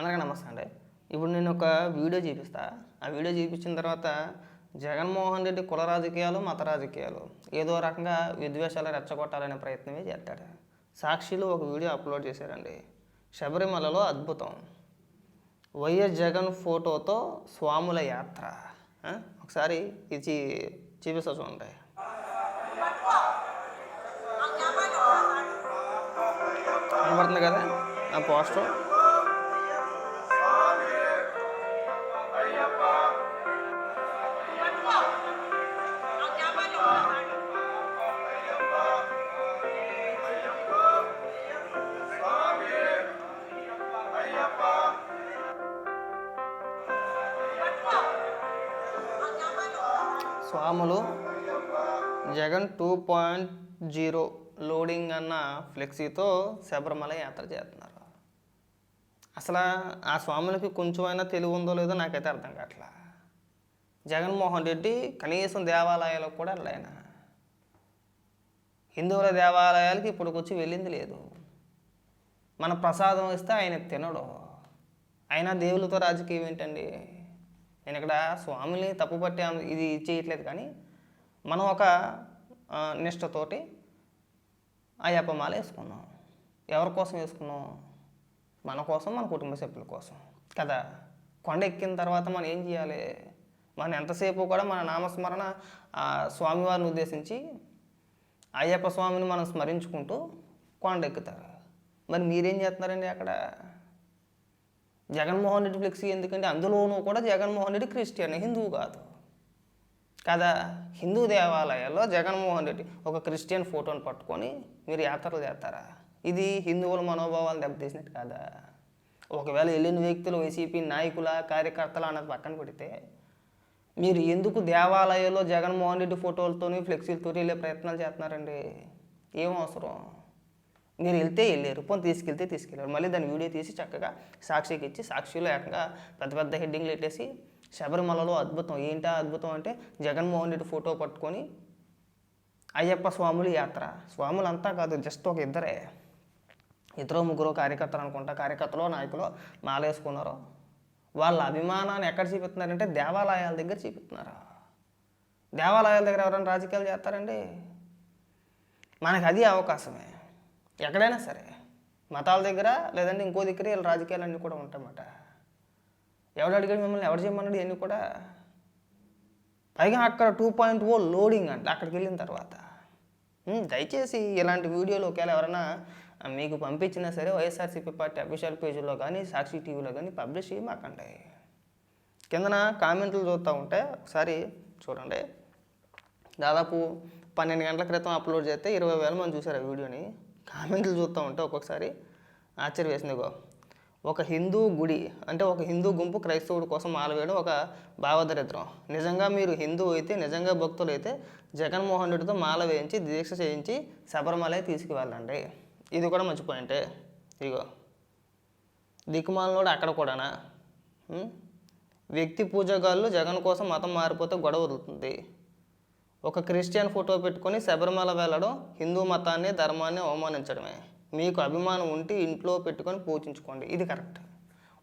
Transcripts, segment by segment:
అందరికీ నమస్తే అండి. ఇప్పుడు నేను ఒక వీడియో చూపిస్తా. ఆ వీడియో చూపించిన తర్వాత జగన్మోహన్ రెడ్డి కుల రాజకీయాలు మత రాజకీయాలు ఏదో రకంగా విద్వేషాలు రెచ్చగొట్టాలనే ప్రయత్నమే చేస్తాడు. సాక్షిలో ఒక వీడియో అప్లోడ్ చేశారండి. శబరిమలలో అద్భుతం. వైఎస్ జగన్ ఫోటోతో స్వాముల యాత్ర. ఒకసారి ఇది చూపిస్తా చూడండి. కనబడుతుంది కదా? ఆ పోస్టర్? అమలు Jagan two point zero loading అన్న ఫ్లెక్సీతో శబరిమల యాత్ర చేస్తున్నారు. అసలు ఆ స్వాములకి కొంచెమైనా తెలివి ఉందో లేదో నాకైతే అర్థం కావట్లా. జగన్మోహన్ రెడ్డి కనీసం దేవాలయాలకు కూడా వెళ్ళాయన హిందువుల దేవాలయాలకి ఇప్పటికొచ్చి వెళ్ళింది లేదు. మన ప్రసాదం ఇస్తే ఆయన తినడు. అయినా దేవులతో రాజకీయం ఏంటండి? నేను ఇక్కడ స్వామిని తప్పుపట్టే అంశ- ఇది చేయట్లేదు కానీ మనం ఒక నిష్టతోటి అయ్యప్ప మాల వేసుకున్నాం. ఎవరి కోసం వేసుకున్నాం? మన కోసం మన కుటుంబ సభ్యుల కోసం. కదా? కొండ ఎక్కిన తర్వాత మనం ఏం చేయాలి? మనం ఎంతసేపు కూడా మన నామస్మరణ స్వామివారిని ఉద్దేశించి అయ్యప్ప స్వామిని మనం స్మరించుకుంటూ కొండ ఎక్కుతారు. మరి మీరేం చేస్తున్నారండి అక్కడ? జగన్మోహన్ రెడ్డి ఫ్లెక్సీ ఎందుకంటే అందులోనూ కూడా జగన్మోహన్ రెడ్డి క్రిస్టియన్ హిందూ కాదు. కదా? హిందూ దేవాలయాల్లో జగన్మోహన్ రెడ్డి ఒక క్రిస్టియన్ ఫోటోని పట్టుకొని మీరు యాత్రలు చేస్తారా? ఇది హిందువుల మనోభావాలు దెబ్బతీసినట్టు కాదా? ఒకవేళ వెళ్ళిన వ్యక్తులు వైసీపీ నాయకుల కార్యకర్తలు అన్నది పక్కన పెడితే మీరు ఎందుకు దేవాలయాల్లో జగన్మోహన్ రెడ్డి ఫోటోలతోని ఫ్లెక్సీలతో వెళ్ళే ప్రయత్నాలు చేస్తున్నారండి? ఏం అవసరం? మీరు వెళ్తే వెళ్ళారు. పోనీ తీసుకెళ్తే తీసుకెళ్ళారు. మళ్ళీ దాని వీడియో తీసి చక్కగా సాక్షికి ఇచ్చి సాక్షిలో ఏకంగా పెద్ద పెద్ద హెడ్డింగ్లు పెట్టేసి శబరిమలలో అద్భుతం. ఏంటా అద్భుతం అంటే జగన్మోహన్ రెడ్డి ఫోటో పట్టుకొని అయ్యప్ప స్వాముల యాత్ర. స్వాములంతా కాదు జస్ట్ ఒక ఇద్దరే. ఇద్దరు ముగ్గురు కార్యకర్తలు అనుకుంటా. కార్యకర్తలు నాయకులు మాలేసుకున్నారు వాళ్ళ అభిమానాన్ని ఎక్కడ చూపిస్తున్నారంటే దేవాలయాల దగ్గర చూపిస్తున్నారు? దేవాలయాల దగ్గర ఎవరైనా రాజకీయాలు చేస్తారండి? మనకి అది అవకాశమే. ఎక్కడైనా సరే మతాల దగ్గర లేదంటే ఇంకో దగ్గర వీళ్ళ రాజకీయాలన్నీ కూడా ఉంటాయన్నమాట. ఎవడు అడిగాడు మిమ్మల్ని? ఎవరు చేయమన్నాడు? ఇవన్నీ కూడా పైగా అక్కడ టూ పాయింట్ ఓ లోడింగ్ అంట అక్కడికి వెళ్ళిన తర్వాత. దయచేసి ఇలాంటి వీడియోలు ఒకవేళ ఎవరైనా మీకు పంపించినా సరే వైఎస్ఆర్సీపీ పార్టీ అఫీషియల్ పేజీలో కానీ సాక్షి టీవీలో కానీ పబ్లిష్ చేయమాకండి. కిందన కామెంట్లు చూస్తూ ఉంటే ఒకసారి చూడండి. దాదాపు పన్నెండు గంటల క్రితం అప్లోడ్ చేస్తే ఇరవై వేల మంది చూశారు ఆ వీడియోని. కామెంట్లు చూస్తూ ఉంటే ఒక్కొక్కసారి ఆశ్చర్య వేసిందిగో ఒక హిందూ గుడి అంటే ఒక హిందూ గుంపు క్రైస్తవుడి కోసం మాల ఒక భావదరిద్రం నిజంగా మీరు హిందూ అయితే నిజంగా భక్తులు అయితే జగన్మోహన్ రెడ్డితో మాల వేయించి దీక్ష చేయించి శబరిమలై తీసుకువెళ్ళండి. ఇది కూడా మంచి పాయింటే. ఇగో దిక్కుమాలనోడు అక్కడ కూడానా? వ్యక్తి పూజగాళ్ళు జగన్ కోసం మతం మారిపోతే గొడవ వదులుతుంది. ఒక క్రిస్టియన్ ఫోటో పెట్టుకొని శబరిమల వెళ్ళడం హిందూ మతాన్ని ధర్మాన్ని అవమానించడమే. మీకు అభిమానం ఉంటే ఇంట్లో పెట్టుకొని పూజించుకోండి. ఇది కరెక్ట్.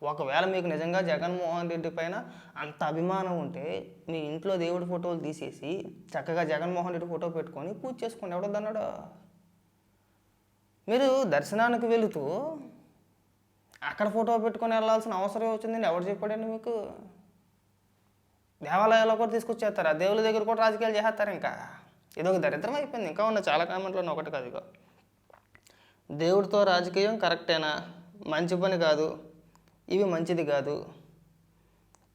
ఒకవేళ మీకు నిజంగా జగన్మోహన్ రెడ్డి పైన అంత అభిమానం ఉంటే మీ ఇంట్లో దేవుడి ఫోటోలు తీసేసి చక్కగా జగన్మోహన్ రెడ్డి ఫోటో పెట్టుకొని పూజ చేసుకోండి. ఎవడొద్దన్నాడు మీరు దర్శనానికి వెళుతూ అక్కడ ఫోటో పెట్టుకొని వెళ్ళాల్సిన అవసరం వచ్చిందండి ఎవరు చెప్పాడండి మీకు? దేవాలయాల్లో కూడా తీసుకొచ్చేస్తారు. ఆ దేవుల దగ్గర కూడా రాజకీయాలు చేస్తారు ఇంకా. ఇది ఒక దరిద్రం అయిపోయింది. ఇంకా ఉన్న చాలా కామెంట్లను ఒకటి కాదు ఇగో. దేవుడితో రాజకీయం కరెక్టేనా? మంచి పని కాదు. ఇవి మంచిది కాదు.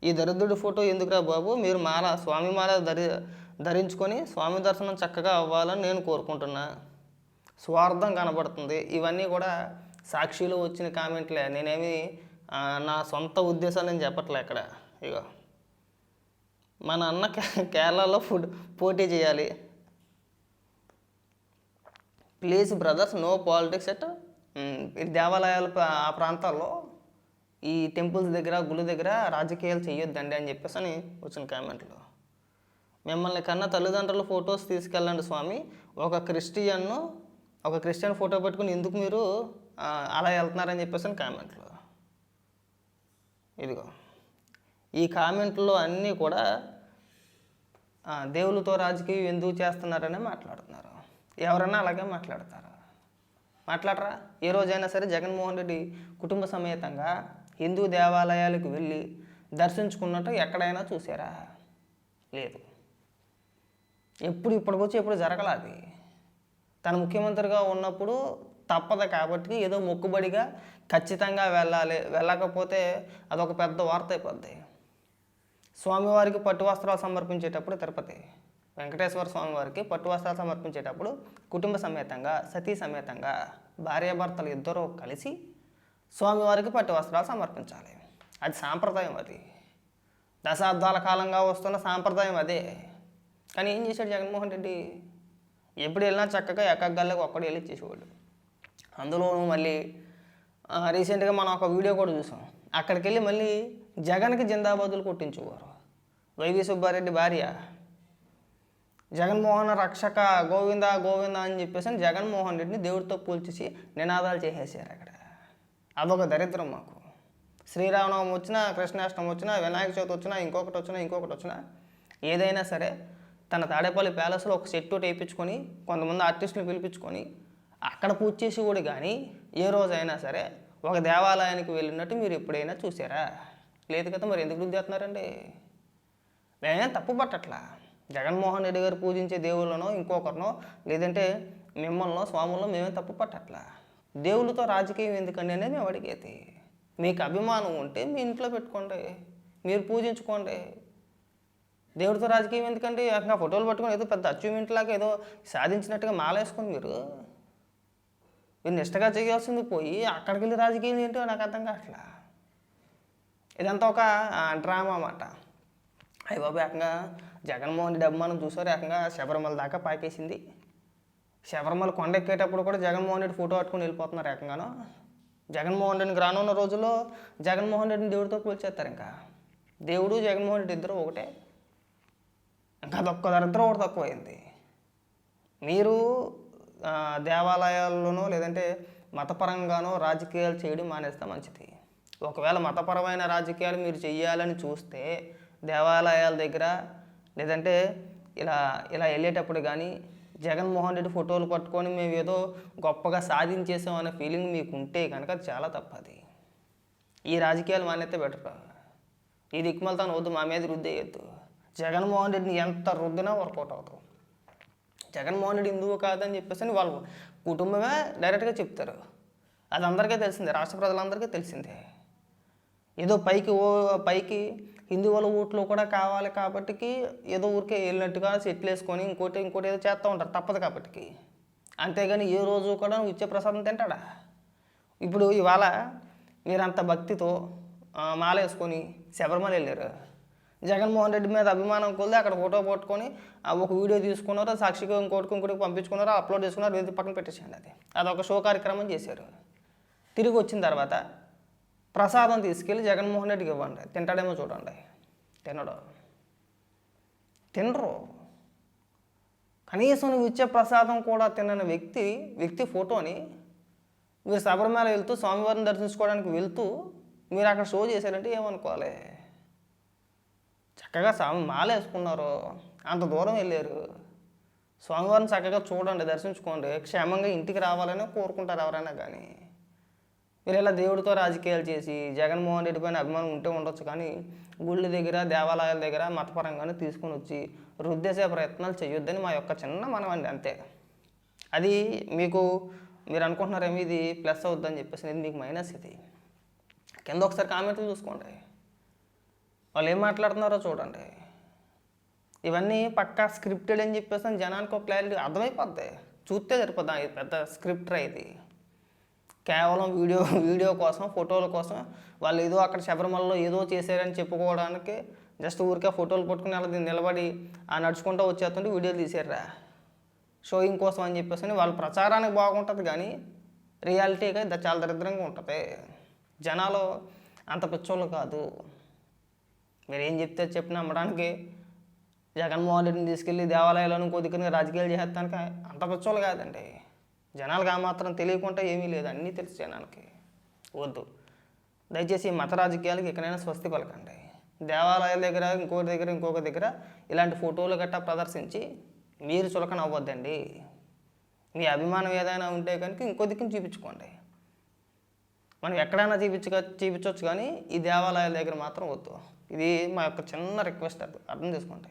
ఈ దరిద్రుడి ఫోటో ఎందుకురా బాబు? మీరు మాల స్వామి మాల ధరి ధరించుకొని స్వామి దర్శనం చక్కగా అవ్వాలని నేను కోరుకుంటున్నా. స్వార్థం కనబడుతుంది. ఇవన్నీ కూడా సాక్షిలో వచ్చిన కామెంట్లే. నేనేమి నా సొంత ఉద్దేశాలు నేను చెప్పట్లే ఇక్కడ ఇగో. మన అన్న కేరళలో ఫుడ్ పోటీ చేయాలి. Please brothers no politics at ఈ దేవాలయాల ఆ ప్రాంతాల్లో ఈ టెంపుల్స్ దగ్గర గుడి దగ్గర రాజకీయాలు చేయొద్దండి అని చెప్పేసి అని వచ్చిన కామెంట్లు. మిమ్మల్ని కన్నా తల్లిదండ్రుల ఫొటోస్ తీసుకెళ్ళండి స్వామి. ఒక క్రిస్టియన్ను ఒక క్రిస్టియన్ ఫోటో పెట్టుకుని ఎందుకు మీరు అలా వెళ్తున్నారని చెప్పేసి అని కామెంట్లు. ఇదిగో. ఈ కామెంట్లో అన్నీ కూడా దేవులతో రాజకీయం ఎందుకు చేస్తున్నారనే మాట్లాడుతున్నారు. ఎవరన్నా అలాగే మాట్లాడతారు? మాట్లాడరా? ఏ రోజైనా సరే జగన్మోహన్ రెడ్డి కుటుంబ సమేతంగా హిందూ దేవాలయాలకు వెళ్ళి దర్శించుకున్నట్టు ఎక్కడైనా చూసారా? లేదు. ఎప్పుడు ఇప్పటికొచ్చి ఎప్పుడు జరగలేదు అది. తను ముఖ్యమంత్రిగా ఉన్నప్పుడు తప్పదు కాబట్టి ఏదో మొక్కుబడిగా ఖచ్చితంగా వెళ్ళాలి. వెళ్ళకపోతే అదొక పెద్ద వార్త అయిపోద్ది. స్వామివారికి పట్టు వస్త్రాలు సమర్పించేటప్పుడు తిరుపతి. వెంకటేశ్వర స్వామివారికి పట్టు వస్త్రాలు సమర్పించేటప్పుడు కుటుంబ సమేతంగా సతీ సమేతంగా భార్యాభర్తలు ఇద్దరూ కలిసి స్వామివారికి పట్టు వస్త్రాలు సమర్పించాలి. అది సాంప్రదాయం అది. దశాబ్దాల కాలంగా వస్తున్న సాంప్రదాయం అదే. కానీ ఏం చేశాడు జగన్మోహన్ రెడ్డి? ఎప్పుడు వెళ్ళినా చక్కగా ఎక్కగల్లకి ఒక్కడు వెళ్ళి చేసేవాడు. అందులోనూ మళ్ళీ రీసెంట్గా మనం ఒక వీడియో కూడా చూసాం. అక్కడికి వెళ్ళి మళ్ళీ జగన్కి జిందాబాదులు కొట్టించేవారు వైవి సుబ్బారెడ్డి భార్య. జగన్మోహన్ రక్షక గోవింద గోవింద అని చెప్పేసి జగన్మోహన్ రెడ్డిని దేవుడితో పోల్చేసి నినాదాలు చేసేసారు అక్కడ. అదొక దరిద్రం మాకు. శ్రీరామనవమి వచ్చినా కృష్ణాష్టమి వచ్చినా వినాయక చవితి వచ్చినా ఇంకొకటి వచ్చినా ఇంకొకటి వచ్చినా ఏదైనా సరే తన తాడేపల్లి ప్యాలెస్లో ఒక సెట్ ఒకటి వేయించుకొని కొంతమంది ఆర్టిస్టులు పిలిపించుకొని అక్కడ పూజ చేసేవాడు కానీ ఏ రోజైనా సరే ఒక దేవాలయానికి వెళ్ళినట్టు మీరు ఎప్పుడైనా చూసారా? లేదు కదా మరి ఎందుకు వృద్ధి చేస్తున్నారండి? మేమేం తప్పు పట్టట్లా? జగన్మోహన్ రెడ్డి గారు పూజించే దేవుళ్ళనో ఇంకొకరినో లేదంటే మిమ్మల్ని స్వాములను మేమేం తప్పు పట్టట్లా? దేవుళ్ళతో రాజకీయం ఎందుకండి అనేది మేము అడిగేది. మీకు అభిమానం ఉంటే మీ ఇంట్లో పెట్టుకోండి మీరు పూజించుకోండి. దేవుడితో రాజకీయం ఎందుకండి? నా ఫోటోలు పట్టుకొని ఏదో పెద్ద అచీవ్మెంట్ లాగా ఏదో సాధించినట్టుగా మాలేసుకోండి మీరు. మీరు నిష్టగా చేయాల్సింది పోయి అక్కడికి వెళ్ళి రాజకీయం ఏంటో నాకు అర్థం కావట్లా? ఇదంతా ఒక డ్రామా అన్నమాట. అయ్యబాబు ఏకంగా జగన్మోహన్ రెడ్డి అభిమానం చూసారు ఏకంగా శబరిమల దాకా పాకేసింది. శబరిమల కొండ ఎక్కేటప్పుడు కూడా జగన్మోహన్ రెడ్డి ఫోటో పట్టుకొని వెళ్ళిపోతున్నారు ఏకంగాను. జగన్మోహన్ రెడ్డికి రానున్న రోజుల్లో జగన్మోహన్ రెడ్డిని దేవుడితో పోల్చేస్తారు ఇంకా. దేవుడు జగన్మోహన్ రెడ్డి ఇద్దరు ఒకటే. ఇంకా అదొక్క దరిద్రం ఒకటి తక్కువైంది. మీరు దేవాలయాల్లోనో లేదంటే మతపరంగానో రాజకీయాలు చేయడం మానేస్తే మంచిది. ఒకవేళ మతపరమైన రాజకీయాలు మీరు చెయ్యాలని చూస్తే దేవాలయాల దగ్గర లేదంటే ఇలా ఇలా వెళ్ళేటప్పుడు కానీ జగన్మోహన్ రెడ్డి ఫోటోలు పట్టుకొని మేము ఏదో గొప్పగా సాధించేసాం అనే ఫీలింగ్ మీకు ఉంటే కనుక చాలా తప్పది. ఈ రాజకీయాలు మానేస్తే బెటర్ ఈ దిక్కుమలతాను వద్దు మా మీద రుద్దేయద్దు జగన్మోహన్ రెడ్డిని ఎంత రుద్దినా వర్కౌట్ అవుతాం. జగన్మోహన్ రెడ్డి హిందువు కాదని చెప్పేసి అని వాళ్ళ కుటుంబమే డైరెక్ట్గా చెప్తారు. అది అందరికీ తెలిసిందే రాష్ట్ర ప్రజలందరికీ తెలిసిందే. ఏదో పైకి ఓ పైకి హిందువుల ఓట్లు కూడా కావాలి కాబట్టికి ఏదో ఊరికే వెళ్ళినట్టుగా సెటిల్ వేసుకొని ఇంకోటి ఇంకోటి ఏదో చేస్తూ ఉంటారు. తప్పదు కాబట్టికి. అంతేగాని ఏ రోజు కూడా నువ్వు ఇచ్చే ప్రసాదం తింటాడా? ఇప్పుడు ఇవాళ మీరంత భక్తితో మాల వేసుకొని శబరిమల వెళ్ళారు. జగన్మోహన్ రెడ్డి మీద అభిమానం కొలిది అక్కడ ఫోటో పట్టుకొని ఆ ఒక వీడియో తీసుకున్నారు సాక్షిగా ఇంకోటికి ఇంకోటికి పంపించుకున్నారు అప్లోడ్ చేసుకున్నారు వేది పక్కన పెట్టేసేయండి అది. అదొక షో కార్యక్రమం చేశారు. తిరిగి వచ్చిన తర్వాత ప్రసాదం తీసుకెళ్ళి జగన్మోహన్ రెడ్డికి ఇవ్వండి. తింటాడేమో చూడండి. తినడు. తినరు. కనీసం నువ్వు ఇచ్చే ప్రసాదం కూడా తినని వ్యక్తి వ్యక్తి ఫోటోని మీరు శబరిమల వెళ్తూ స్వామివారిని దర్శించుకోవడానికి వెళ్తూ మీరు అక్కడ షో చేశారంటే ఏమనుకోవాలి? చక్కగా స్వామి మాల వేసుకున్నారు అంత దూరం వెళ్ళారు. స్వామివారిని చక్కగా చూడండి దర్శించుకోండి. క్షేమంగా ఇంటికి రావాలని కోరుకుంటారు ఎవరైనా కానీ. మీరు ఇలా దేవుడితో రాజకీయాలు చేసి జగన్మోహన్ రెడ్డి పైన అభిమానం ఉంటే ఉండొచ్చు కానీ గుళ్ళ దగ్గర దేవాలయాల దగ్గర మతపరంగానే తీసుకొని వచ్చి రుద్దేసే ప్రయత్నాలు చేయొద్దని మా యొక్క చిన్న మనమండి అంతే. అది మీకు మీరు అనుకుంటున్నారేమో ఇది ప్లస్ అవుద్దని చెప్పేసి ఇది మీకు మైనస్ ఇది. కింద ఒకసారి కామెంట్లు చూసుకోండి. వాళ్ళు ఏం మాట్లాడుతున్నారో చూడండి. ఇవన్నీ పక్కా స్క్రిప్టెడ్ అని చెప్పేసి జనానికి ఒక క్లారిటీ అర్థమైపోద్ది. చూస్తే సరిపోద్దాం. ఇది పెద్ద స్క్రిప్టర్ ఇది. కేవలం వీడియో వీడియో కోసం ఫోటోల కోసం వాళ్ళు ఏదో అక్కడ శబరిమలలో ఏదో చేశారని చెప్పుకోవడానికి జస్ట్ ఊరికే ఫోటోలు పట్టుకుని అలా దీన్ని నిలబడి ఆ నడుచుకుంటూ వచ్చేస్తుంటే వీడియోలు తీసారా షోయింగ్ కోసం అని చెప్పేసి అని వాళ్ళ ప్రచారానికి బాగుంటుంది కానీ రియాలిటీగా ఇది చాలా దరిద్రంగా ఉంటుంది. జనాలు అంత పిచ్చోళ్ళు కాదు. మీరు ఏం చెప్తే చెప్పిన అమ్మడానికి జగన్మోహన్ రెడ్డిని తీసుకెళ్ళి దేవాలయాలను కొద్దిగా రాజకీయాలు చేస్తానికి అంత పిచ్చోళ్ళు కాదండి. జనాలకు ఆ మాత్రం తెలియకుండా ఏమీ లేదు. అన్నీ తెలుసు జనాలకి. వద్దు. దయచేసి మత రాజకీయాలకు ఎక్కడైనా స్వస్తి పలకండి. దేవాలయాల దగ్గర ఇంకొక దగ్గర ఇంకొక దగ్గర ఇలాంటి ఫోటోలు గట్టా ప్రదర్శించి మీరు చులకన అవ్వద్దండి. మీ అభిమానం ఏదైనా ఉంటే కనుక ఇంకో దిక్కుని చూపించుకోండి. మనం ఎక్కడైనా చూపించ చూపించవచ్చు కానీ ఈ దేవాలయాల దగ్గర మాత్రం వద్దు. ఇది మా యొక్క చిన్న రిక్వెస్ట్ అది. అర్థం చేసుకోండి.